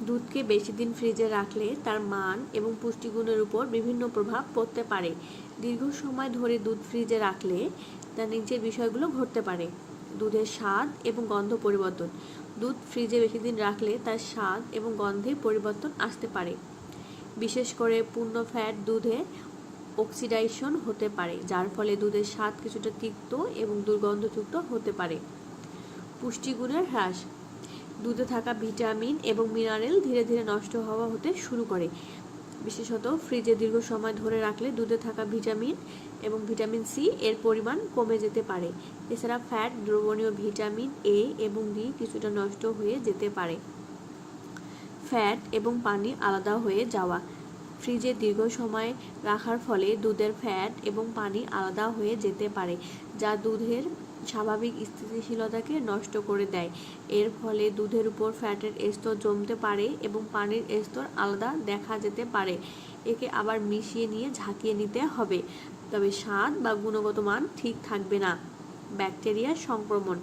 দুধকে বেশি দিন ফ্রিজে রাখলে তার মান এবং পুষ্টিগুণের উপর বিভিন্ন প্রভাব পড়তে পারে। দীর্ঘ সময় ধরে দুধ ফ্রিজে রাখলে তার নিচের বিষয়গুলো ঘটতে পারে। দুধের স্বাদ এবং গন্ধ পরিবর্তন। দুধ ফ্রিজে বেশি দিন রাখলে তার স্বাদ এবং গন্ধে পরিবর্তন আসতে পারে। বিশেষ করে পূর্ণ ফ্যাট দুধে অক্সিডাইশন হতে পারে, যার ফলে দুধের স্বাদ কিছুটা তিক্ত এবং দুর্গন্ধযুক্ত হতে পারে। পুষ্টিগুণের হ্রাস। দুধে থাকা ভিটামিন এবং মিনারেল ধীরে ধীরে নষ্ট হওয়া হতে শুরু করে। বিশেষত ফ্রিজে দীর্ঘ সময় ধরে রাখলে দুধে থাকা ভিটামিন এবং ভিটামিন সি এর পরিমাণ কমে যেতে পারে। এছাড়া ফ্যাট, দ্রবণীয় ভিটামিন এ এবং ডি কিছুটা নষ্ট হয়ে যেতে পারে। ফ্যাট এবং পানি আলাদা হয়ে যাওয়া। ফ্রিজে দীর্ঘ সময় রাখার ফলে দুধের ফ্যাট এবং পানি আলাদা হয়ে যেতে পারে, যা দুধের স্বাভাবিক স্থিতিশীলতাকে নষ্ট করে দেয়। এর ফলে দুধের উপর ফ্যাটের স্তর জমতে পারে এবং পানির স্তর আলাদা দেখা যেতে পারে। একে আবার মিশিয়ে নিয়ে ঝাঁকিয়ে নিতে হবে। তবে স্বাদ বা গুণগত মান ঠিক থাকবে না। ব্যাকটেরিয়ার সংক্রমণ।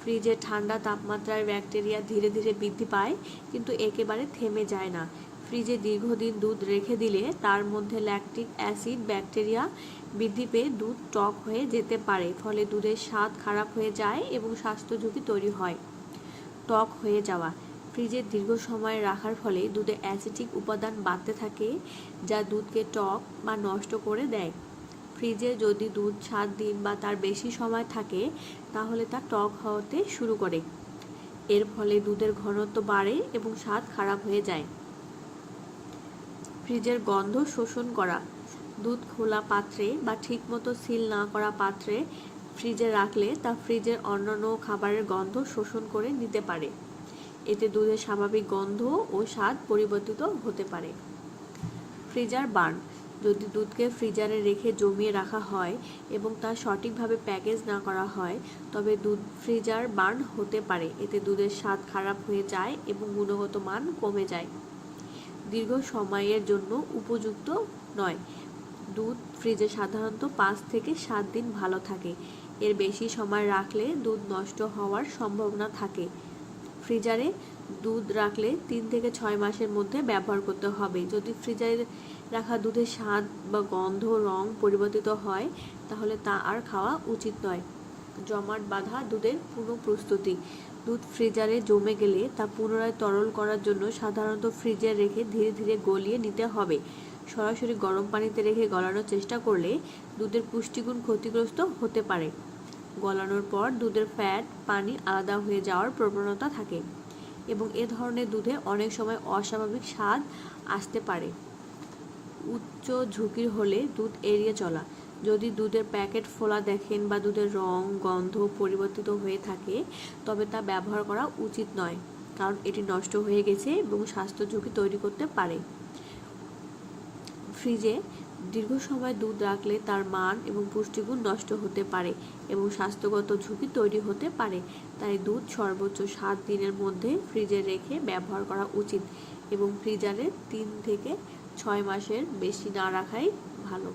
ফ্রিজে ঠান্ডা তাপমাত্রায় ব্যাকটেরিয়া ধীরে ধীরে বৃদ্ধি পায়, কিন্তু একেবারে থেমে যায় না। ফ্রিজে দীর্ঘদিন দুধ রেখে দিলে তার মধ্যে ল্যাকটিক অ্যাসিড ব্যাকটেরিয়া বৃদ্ধি পেয়ে দুধ টক হয়ে যেতে পারে, ফলে দুধের স্বাদ খারাপ হয়ে যায় এবং স্বাস্থ্য ঝুঁকি তৈরি হয়। টক হয়ে যাওয়া। ফ্রিজে দীর্ঘ সময় রাখার ফলে দুধে অ্যাসিটিক উপাদান বাড়তে থাকে, যা দুধকে টক বা নষ্ট করে দেয়। ফ্রিজে যদি দুধ সাত দিন বা তার বেশি সময় থাকে, তাহলে তা টক হতে শুরু করে। এর ফলে দুধের ঘনত্ব বাড়ে এবং স্বাদ খারাপ হয়ে যায়। ফ্রিজের গন্ধ শোষণ করা, দুধ খোলা পাত্রে বা ঠিকমতো সিল না করা পাত্রে ফ্রিজে রাখলে তা ফ্রিজের অন্যান্য খাবারের গন্ধ শোষণ করে নিতে পারে। এতে দুধের স্বাভাবিক গন্ধ ও স্বাদ পরিবর্তিত হতে পারে। ফ্রিজার বার্ন, যদি দুধকে ফ্রিজারে রেখে জমিয়ে রাখা হয় এবং তা সঠিকভাবে প্যাকেজ না করা হয়, তবে দুধ ফ্রিজার বার্ন হতে পারে। এতে দুধের স্বাদ খারাপ হয়ে যায় এবং গুণগত মান কমে যায়। দীর্ঘ সময়ের জন্য উপযুক্ত নয়। দুধ ফ্রিজে সাধারণত পাঁচ থেকে সাত দিন ভালো থাকে। এর বেশি সময় রাখলে দুধ নষ্ট হওয়ার সম্ভাবনা থাকে। ফ্রিজারে দুধ রাখলে তিন থেকে ছয় মাসের মধ্যে ব্যবহার করতে হবে। যদি ফ্রিজারে রাখা দুধের স্বাদ বা গন্ধ, রং পরিবর্তিত হয়, তাহলে তা আর খাওয়া উচিত নয়। জমাট বাঁধা দুধের পুনঃপ্রস্তুতি। দুধ ফ্রিজারে জমে গেলে তা পুনরায় তরল করার জন্য সাধারণত ফ্রিজে রেখে ধীরে ধীরে গলিয়ে নিতে হবে। সরাসরি গরম পানিতে রেখে গলানোর চেষ্টা করলে দুধের পুষ্টিগুণ ক্ষতিগ্রস্ত হতে পারে। গলানোর পর দুধের ফ্যাট, পানি আলাদা হয়ে যাওয়ার প্রবণতা থাকে এবং এ ধরনের দুধে অনেক সময় অস্বাভাবিক স্বাদ আসতে পারে। উচ্চ ঝুঁকির হলে দুধ এড়িয়ে চলা। যদি দুধের প্যাকেট ফোলা দেখেন বা দুধের রং, গন্ধ পরিবর্তিত হয়ে থাকে, তবে তা ব্যবহার করা উচিত নয়, কারণ এটি নষ্ট হয়ে গেছে এবং স্বাস্থ্য ঝুঁকি তৈরি করতে পারে। ফ্রিজে দীর্ঘ সময় দুধ রাখলে তার মান এবং পুষ্টিগুণ নষ্ট হতে পারে এবং স্বাস্থ্যগত ঝুঁকি তৈরি হতে পারে। তাই দুধ সর্বোচ্চ সাত দিনের মধ্যে ফ্রিজে রেখে ব্যবহার করা উচিত এবং ফ্রিজারে তিন থেকে ছয় মাসের বেশি না রাখাই ভালো।